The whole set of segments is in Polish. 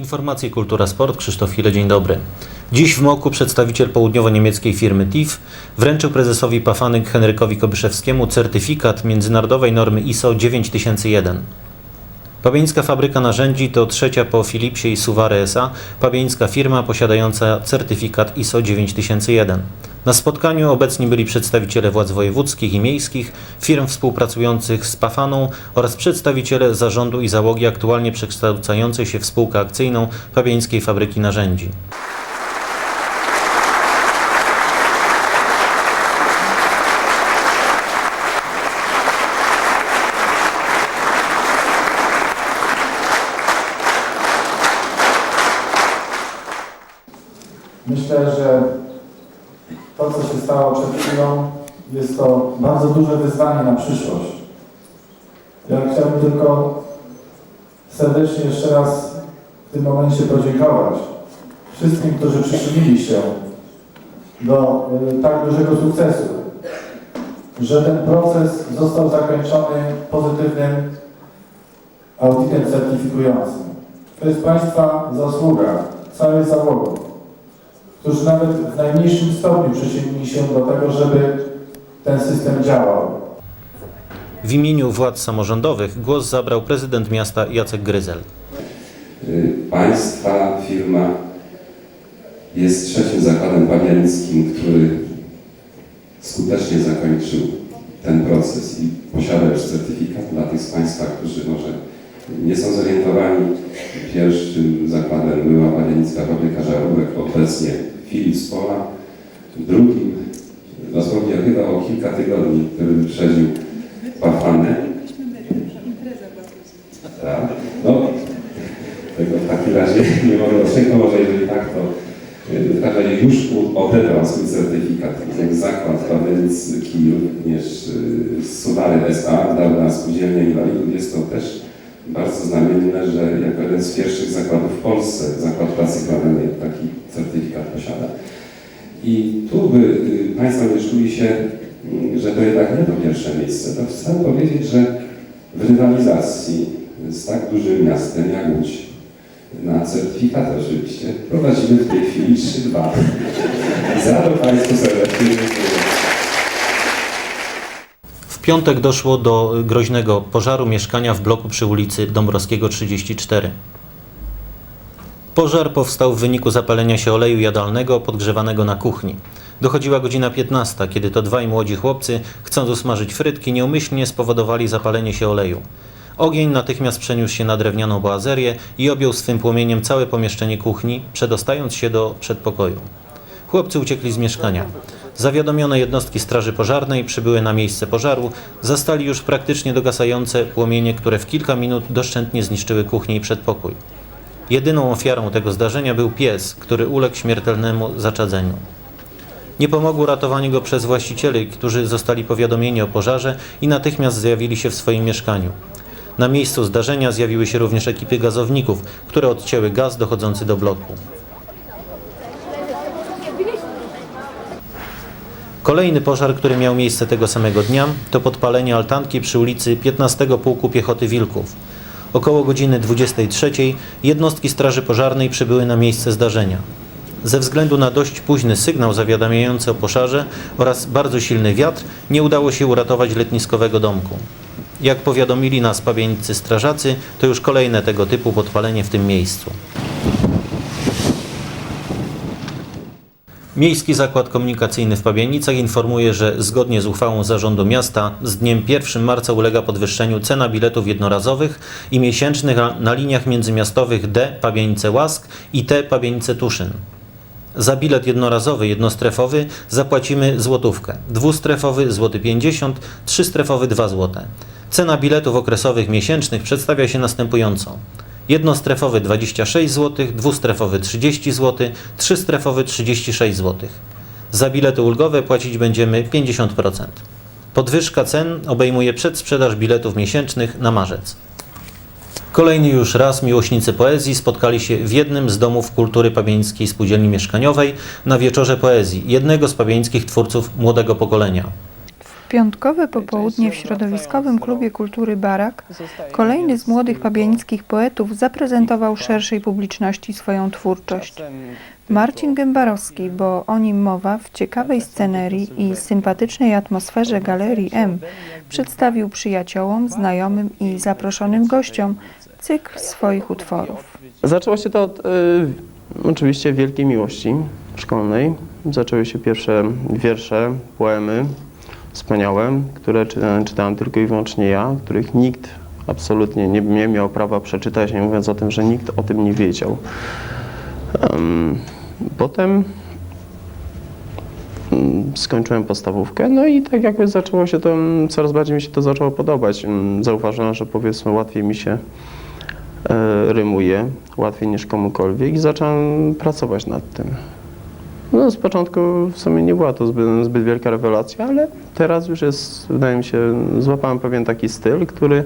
Informacje Kultura Sport, Krzysztof Chile, dzień dobry. Dziś w Moku przedstawiciel południowo-niemieckiej firmy TIF wręczył prezesowi Pafanek Henrykowi Kobyszewskiemu certyfikat międzynarodowej normy ISO 9001. Pabieńska Fabryka Narzędzi to trzecia po Philipsie i Suware S.A. pabieńska firma posiadająca certyfikat ISO 9001. Na spotkaniu obecni byli przedstawiciele władz wojewódzkich i miejskich, firm współpracujących z Pafaną oraz przedstawiciele zarządu i załogi aktualnie przekształcającej się w spółkę akcyjną Pabieńskiej Fabryki Narzędzi. Myślę, że to, co się stało przed chwilą, jest to bardzo duże wyzwanie na przyszłość. Ja chciałbym tylko serdecznie jeszcze raz w tym momencie podziękować wszystkim, którzy przyczynili się do y, tak dużego sukcesu, że ten proces został zakończony pozytywnym audytem certyfikującym. To jest Państwa zasługa, całej załogi którzy nawet w najmniejszym stopniu przyczynili się do tego, żeby ten system działał. W imieniu władz samorządowych głos zabrał prezydent miasta Jacek Gryzel. Y, Państwa firma jest trzecim zakładem pawiańskim, który skutecznie zakończył ten proces i posiada już certyfikat dla tych z Państwa, którzy może nie są zorientowani. Pierwszym zakładem była pawianicka fabryka żarówek, obecnie Philips Pola. Drugim, dosłownie chyba o kilka tygodni, który wyprzedził Pafanę. Tak. No, tego w takim razie nie mogę dostrzec, no może jeżeli tak, to y, w każdym razie już odebrał swój certyfikat. Jak zakład Pawełnicki również y, z Suwary S.A. dał na spółdzielnię inwalidów. Jest to też bardzo znamienne, że jako jeden z pierwszych zakładów w Polsce Zakład Pracy Krajowej taki certyfikat posiada. I tu by y, Państwo nie czuli się, y, że to jednak nie to pierwsze miejsce, to chcę powiedzieć, że w rywalizacji z tak dużym miastem jak Łódź, na certyfikat oczywiście, prowadzimy w tej chwili 3-2. Za to Państwu serdecznie dziękuję. Piątek doszło do groźnego pożaru mieszkania w bloku przy ulicy Dąbrowskiego 34. Pożar powstał w wyniku zapalenia się oleju jadalnego podgrzewanego na kuchni. Dochodziła godzina 15, kiedy to dwaj młodzi chłopcy, chcąc usmażyć frytki, nieumyślnie spowodowali zapalenie się oleju. Ogień natychmiast przeniósł się na drewnianą boazerię i objął swym płomieniem całe pomieszczenie kuchni, przedostając się do przedpokoju. Chłopcy uciekli z mieszkania. Zawiadomione jednostki Straży Pożarnej przybyły na miejsce pożaru, zastali już praktycznie dogasające płomienie, które w kilka minut doszczętnie zniszczyły kuchnię i przedpokój. Jedyną ofiarą tego zdarzenia był pies, który uległ śmiertelnemu zaczadzeniu. Nie pomogło ratowanie go przez właścicieli, którzy zostali powiadomieni o pożarze i natychmiast zjawili się w swoim mieszkaniu. Na miejscu zdarzenia zjawiły się również ekipy gazowników, które odcięły gaz dochodzący do bloku. Kolejny pożar, który miał miejsce tego samego dnia, to podpalenie altanki przy ulicy 15 Pułku Piechoty Wilków. Około godziny 23 jednostki Straży Pożarnej przybyły na miejsce zdarzenia. Ze względu na dość późny sygnał zawiadamiający o pożarze oraz bardzo silny wiatr, nie udało się uratować letniskowego domku. Jak powiadomili nas pabieńcy strażacy, to już kolejne tego typu podpalenie w tym miejscu. Miejski Zakład Komunikacyjny w Pabienicach informuje, że zgodnie z uchwałą Zarządu Miasta z dniem 1 marca ulega podwyższeniu cena biletów jednorazowych i miesięcznych na- liniach międzymiastowych D Pabienice Łask i T Pabienice Tuszyn. Za bilet jednorazowy, jednostrefowy zapłacimy złotówkę, dwustrefowy złoty 50, trzystrefowy 2 złote. Cena biletów okresowych miesięcznych przedstawia się następująco. Jednostrefowy 26 zł, dwustrefowy 30 zł, trzystrefowy 36 zł. Za bilety ulgowe płacić będziemy 50%. Podwyżka cen obejmuje przedsprzedaż biletów miesięcznych na marzec. Kolejny już raz miłośnicy poezji spotkali się w jednym z domów kultury Pabieńskiej Spółdzielni Mieszkaniowej na wieczorze poezji, jednego z pabieńskich twórców młodego pokolenia. Piątkowe popołudnie w środowiskowym klubie kultury Barak kolejny z młodych pabianickich poetów zaprezentował szerszej publiczności swoją twórczość. Marcin Gębarowski, bo o nim mowa w ciekawej scenerii i sympatycznej atmosferze Galerii M, przedstawił przyjaciołom, znajomym i zaproszonym gościom cykl swoich utworów. Zaczęło się to od y, oczywiście wielkiej miłości szkolnej. Zaczęły się pierwsze wiersze, poemy wspaniałe, które czy, czytałem tylko i wyłącznie ja, których nikt absolutnie nie, nie miał prawa przeczytać, nie mówiąc o tym, że nikt o tym nie wiedział. Em, potem mm, skończyłem podstawówkę, no i tak jakoś zaczęło się to, coraz bardziej mi się to zaczęło podobać. Mm, Zauważyłem, że powiedzmy łatwiej mi się e, rymuje łatwiej niż komukolwiek i zacząłem pracować nad tym. No, z początku w sumie nie była to zbyt, zbyt wielka rewelacja, ale teraz już jest, wydaje mi się, złapałem pewien taki styl, który,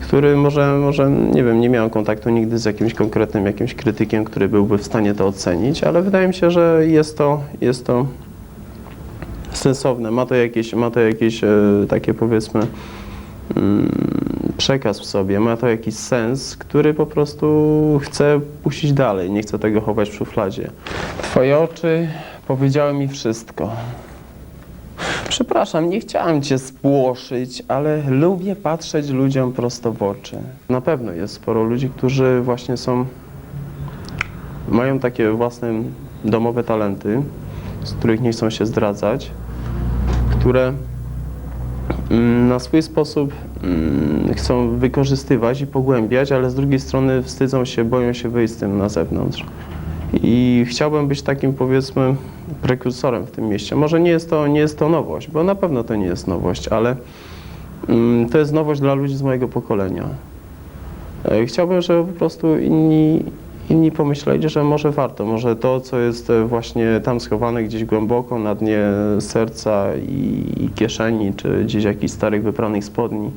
który może, może, nie wiem, nie miałem kontaktu nigdy z jakimś konkretnym jakimś krytykiem, który byłby w stanie to ocenić, ale wydaje mi się, że jest to, jest to sensowne, ma to jakieś, ma to jakieś e, takie powiedzmy przekaz w sobie, ma to jakiś sens, który po prostu chcę puścić dalej, nie chcę tego chować w szufladzie. Twoje oczy powiedziały mi wszystko. Przepraszam, nie chciałem cię spłoszyć, ale lubię patrzeć ludziom prosto w oczy. Na pewno jest sporo ludzi, którzy właśnie są, mają takie własne domowe talenty, z których nie chcą się zdradzać, które mm, na swój sposób mm, chcą wykorzystywać i pogłębiać, ale z drugiej strony wstydzą się, boją się wyjść z tym na zewnątrz. I chciałbym być takim, powiedzmy, prekursorem w tym mieście. Może nie jest to, nie jest to nowość, bo na pewno to nie jest nowość, ale mm, to jest nowość dla ludzi z mojego pokolenia. E, Chciałbym, żeby po prostu inni, inni pomyśleli, że może warto, może to, co jest e, właśnie tam schowane gdzieś głęboko na dnie serca i, kieszeni, czy gdzieś jakichś starych wypranych spodni,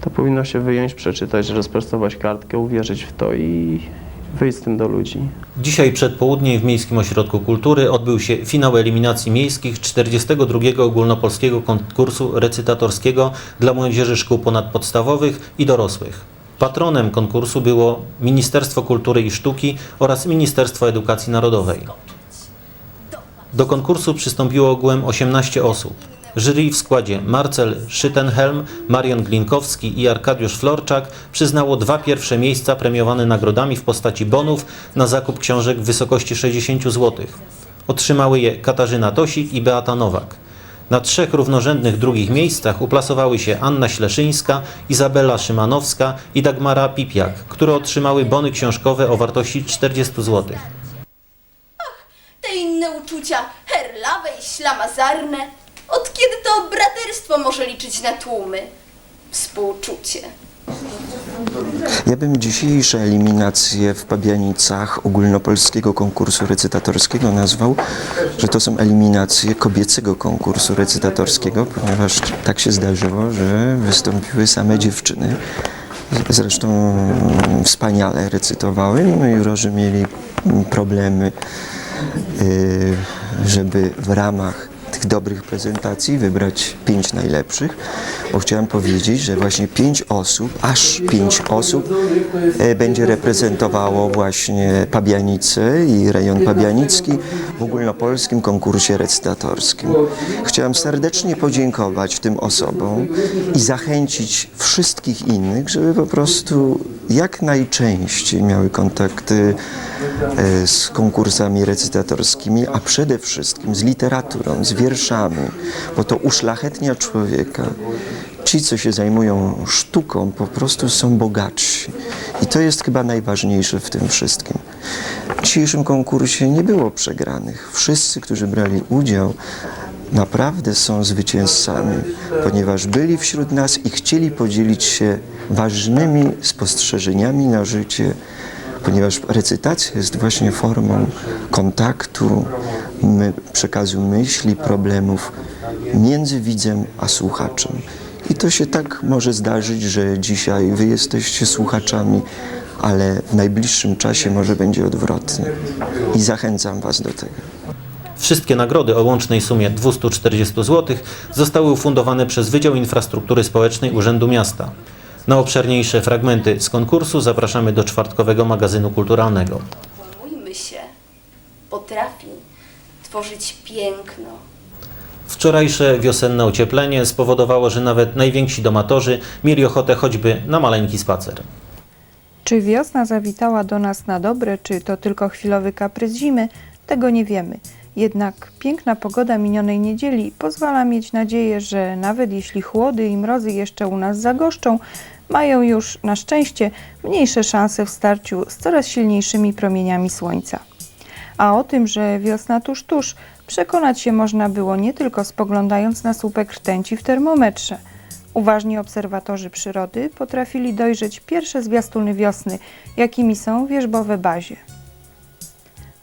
to powinno się wyjąć, przeczytać, rozprostować kartkę, uwierzyć w to i wyjść z tym do ludzi. Dzisiaj przed południem w Miejskim Ośrodku Kultury odbył się finał eliminacji miejskich 42. ogólnopolskiego konkursu recytatorskiego dla młodzieży szkół ponadpodstawowych i dorosłych. Patronem konkursu było Ministerstwo Kultury i Sztuki oraz Ministerstwo Edukacji Narodowej. Do konkursu przystąpiło ogółem 18 osób. Jury w składzie Marcel Szytenhelm, Marian Glinkowski i Arkadiusz Florczak przyznało dwa pierwsze miejsca premiowane nagrodami w postaci bonów na zakup książek w wysokości 60 zł. Otrzymały je Katarzyna Tosik i Beata Nowak. Na trzech równorzędnych drugich miejscach uplasowały się Anna Śleszyńska, Izabela Szymanowska i Dagmara Pipiak, które otrzymały bony książkowe o wartości 40 zł. Te inne uczucia, herlawe i ślamazarne. Od kiedy to braterstwo może liczyć na tłumy? Współczucie. Ja bym dzisiejsze eliminacje w Pabianicach ogólnopolskiego konkursu recytatorskiego nazwał, że to są eliminacje kobiecego konkursu recytatorskiego, ponieważ tak się zdarzyło, że wystąpiły same dziewczyny. Zresztą wspaniale recytowały, no i jurorzy mieli problemy, y, żeby w ramach tych dobrych prezentacji wybrać pięć najlepszych, bo chciałem powiedzieć, że właśnie pięć osób, aż pięć osób e, będzie reprezentowało właśnie Pabianice i rejon pabianicki w ogólnopolskim konkursie recytatorskim. Chciałem serdecznie podziękować tym osobom i zachęcić wszystkich innych, żeby po prostu jak najczęściej miały kontakty e, z konkursami recytatorskimi, a przede wszystkim z literaturą, z wierszami, bo to uszlachetnia człowieka. Ci, co się zajmują sztuką, po prostu są bogatsi. I to jest chyba najważniejsze w tym wszystkim. W dzisiejszym konkursie nie było przegranych. Wszyscy, którzy brali udział, naprawdę są zwycięzcami, ponieważ byli wśród nas i chcieli podzielić się ważnymi spostrzeżeniami na życie, ponieważ recytacja jest właśnie formą kontaktu, przekazu myśli, problemów między widzem a słuchaczem. I to się tak może zdarzyć, że dzisiaj wy jesteście słuchaczami, ale w najbliższym czasie może będzie odwrotnie. I zachęcam was do tego. Wszystkie nagrody o łącznej sumie 240 zł zostały ufundowane przez Wydział Infrastruktury Społecznej Urzędu Miasta. Na obszerniejsze fragmenty z konkursu zapraszamy do czwartkowego magazynu kulturalnego. Kłamujmy się. Potrafi tworzyć piękno. Wczorajsze wiosenne ocieplenie spowodowało, że nawet najwięksi domatorzy mieli ochotę choćby na maleńki spacer. Czy wiosna zawitała do nas na dobre, czy to tylko chwilowy kaprys zimy, tego nie wiemy. Jednak piękna pogoda minionej niedzieli pozwala mieć nadzieję, że nawet jeśli chłody i mrozy jeszcze u nas zagoszczą, mają już na szczęście mniejsze szanse w starciu z coraz silniejszymi promieniami słońca. A o tym, że wiosna tuż tuż, przekonać się można było nie tylko spoglądając na słupek rtęci w termometrze. Uważni obserwatorzy przyrody potrafili dojrzeć pierwsze zwiastuny wiosny, jakimi są wierzbowe bazie.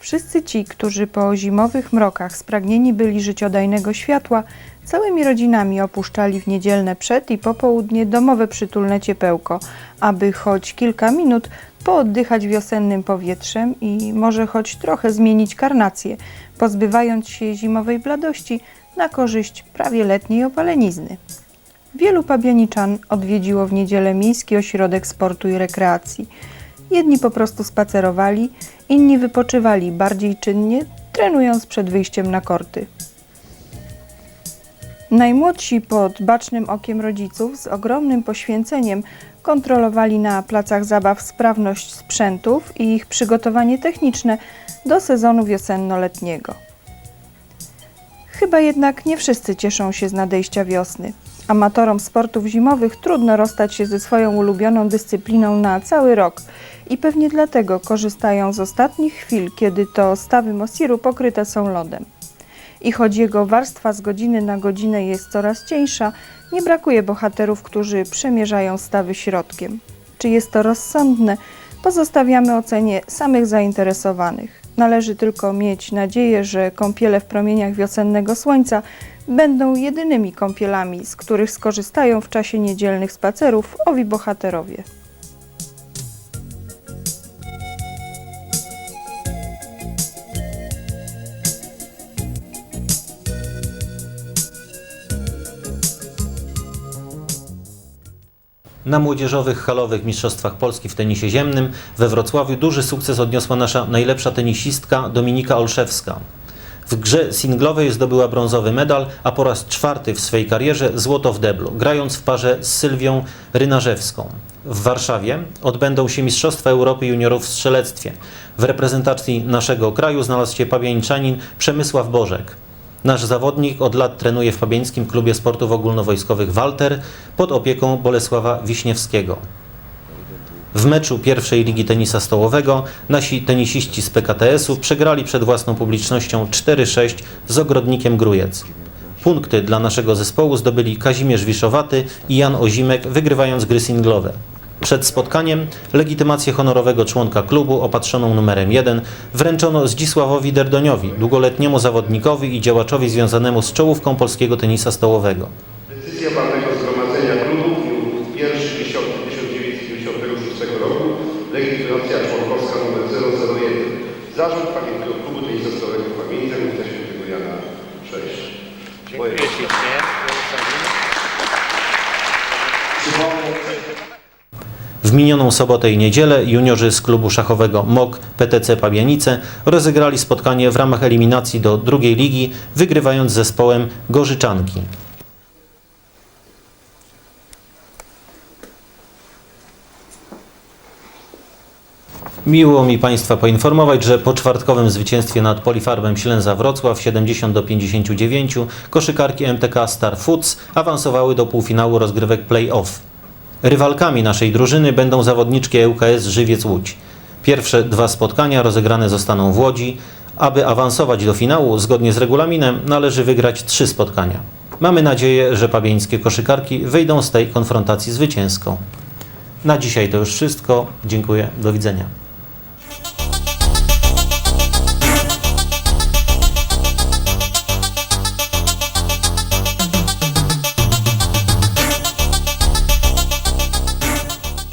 Wszyscy ci, którzy po zimowych mrokach spragnieni byli życiodajnego światła, całymi rodzinami opuszczali w niedzielne przed i popołudnie domowe przytulne ciepełko, aby choć kilka minut pooddychać wiosennym powietrzem i może choć trochę zmienić karnację, pozbywając się zimowej bladości na korzyść prawie letniej opalenizny. Wielu pabianiczan odwiedziło w niedzielę miejski ośrodek sportu i rekreacji. Jedni po prostu spacerowali, inni wypoczywali bardziej czynnie, trenując przed wyjściem na korty. Najmłodsi pod bacznym okiem rodziców z ogromnym poświęceniem kontrolowali na placach zabaw sprawność sprzętów i ich przygotowanie techniczne do sezonu wiosenno-letniego. Chyba jednak nie wszyscy cieszą się z nadejścia wiosny. Amatorom sportów zimowych trudno rozstać się ze swoją ulubioną dyscypliną na cały rok i pewnie dlatego korzystają z ostatnich chwil, kiedy to stawy Mosiru pokryte są lodem. I choć jego warstwa z godziny na godzinę jest coraz cieńsza, nie brakuje bohaterów, którzy przemierzają stawy środkiem. Czy jest to rozsądne, pozostawiamy ocenie samych zainteresowanych. Należy tylko mieć nadzieję, że kąpiele w promieniach wiosennego słońca będą jedynymi kąpielami, z których skorzystają w czasie niedzielnych spacerów owi bohaterowie. Na młodzieżowych halowych Mistrzostwach Polski w tenisie ziemnym we Wrocławiu duży sukces odniosła nasza najlepsza tenisistka Dominika Olszewska. W grze singlowej zdobyła brązowy medal, a po raz czwarty w swej karierze złoto w deblu, grając w parze z Sylwią Rynarzewską. W Warszawie odbędą się Mistrzostwa Europy Juniorów w strzelectwie. W reprezentacji naszego kraju znalazł się pabiańczanin Przemysław Bożek. Nasz zawodnik od lat trenuje w Pabieńskim Klubie Sportów Ogólnowojskowych Walter pod opieką Bolesława Wiśniewskiego. W meczu pierwszej ligi tenisa stołowego nasi tenisiści z PKTS-u przegrali przed własną publicznością 4-6 z Ogrodnikiem Grujec. Punkty dla naszego zespołu zdobyli Kazimierz Wiszowaty i Jan Ozimek, wygrywając gry singlowe. Przed spotkaniem legitymację honorowego członka klubu opatrzoną numerem 1 wręczono Zdzisławowi Derdoniowi, długoletniemu zawodnikowi i działaczowi związanemu z czołówką polskiego tenisa stołowego. Minioną sobotę i niedzielę juniorzy z klubu szachowego MOK PTC Pabianice rozegrali spotkanie w ramach eliminacji do drugiej ligi, wygrywając z zespołem Gorzyczanki. Miło mi Państwa poinformować, że po czwartkowym zwycięstwie nad Polifarbem Ślęza Wrocław 70 do 59 koszykarki MTK Star Foods awansowały do półfinału rozgrywek play-off. Rywalkami naszej drużyny będą zawodniczki ŁKS Żywiec Łódź. Pierwsze dwa spotkania rozegrane zostaną w Łodzi. Aby awansować do finału, zgodnie z regulaminem, należy wygrać trzy spotkania. Mamy nadzieję, że pabieńskie koszykarki wyjdą z tej konfrontacji zwycięsko. Na dzisiaj to już wszystko. Dziękuję. Do widzenia.